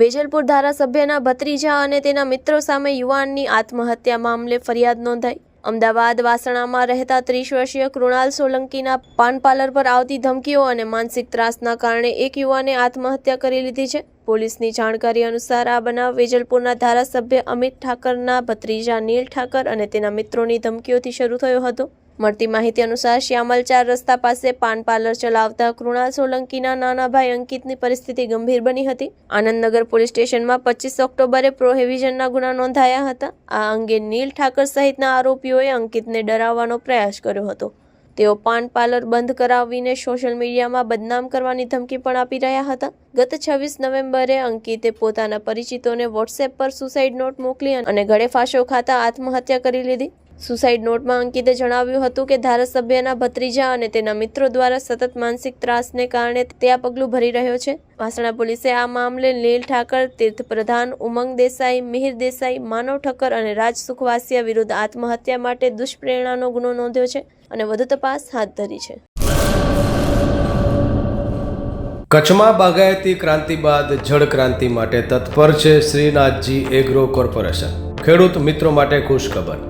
વેજલપુર ધારાસભ્યના ભત્રીજા અને તેના મિત્રો સામે યુવાનની આત્મહત્યા મામલે ફરિયાદ નોંધાઈ. અમદાવાદ વાસણામાં રહેતા ત્રીસ વર્ષીય કૃણાલ સોલંકીના પાન પાર્લર પર આવતી ધમકીઓ અને માનસિક ત્રાસના કારણે એક યુવાને આત્મહત્યા કરી લીધી છે. પોલીસની જાણકારી અનુસાર આ બનાવ વેજલપુરના ધારાસભ્ય અમિત ઠાકરના ભત્રીજા નીલ ઠાકર અને તેના મિત્રોની ધમકીઓથી શરૂ થયો હતો. મળતી માહિતી અનુસાર શ્યામલ ચાર રસ્તા પાસે પાન પાર્લર ચલાવતા કૃણાલ સોલંકીના નાના ભાઈ અંકિતની પરિસ્થિતિ ગંભીર બની હતી. આનંદનગર પોલીસ સ્ટેશનમાં પચીસ ઓક્ટોબરે પ્રોહિવિઝનના ગુના નોંધાયા હતા. આ અંગે નીલ ઠાકર સહિતના આરોપીઓએ અંકિતને ડરાવવાનો પ્રયાસ કર્યો હતો. તેઓ પાન પાર્લર બંધ કરાવીને સોશિયલ મીડિયામાં બદનામ કરવાની ધમકી પણ આપી રહ્યા હતા. ગત છવ્વીસ નવેમ્બરે અંકિતે પોતાના પરિચિતોને વોટ્સએપ પર સુસાઇડ નોટ મોકલી અને ગળે ફાંસો ખાતા આત્મહત્યા કરી લીધી. સુસાઇડ નોટમાં અંકિતે જણાવ્યું હતું કે ધારાસભ્યના ભત્રીજા અને તેના મિત્રો દ્વારા સતત માનસિક ત્રાસને કારણે તે આ પગલું ભરી રહ્યો છે. વાસણા પોલીસે આ મામલે નીલ ઠાકર, તીર્થ પ્રધાન, ઉમંગ દેસાઈ, મિહિર દેસાઈ, માનવ ઠક્કર અને રાજ સુખવાસિયા વિરુદ્ધ આત્મહત્યા માટે દુષ્પ્રેરણાનો ગુનો નોંધ્યો છે અને વધુ તપાસ હાથ ધરી છે. કચ્છમાં બાગાયતી ક્રાંતિ બાદ જળ ક્રાંતિ માટે તત્પર છે શ્રીનાથજી એગ્રો કોર્પોરેશન. ખેડૂત મિત્રો માટે ખુશખબર.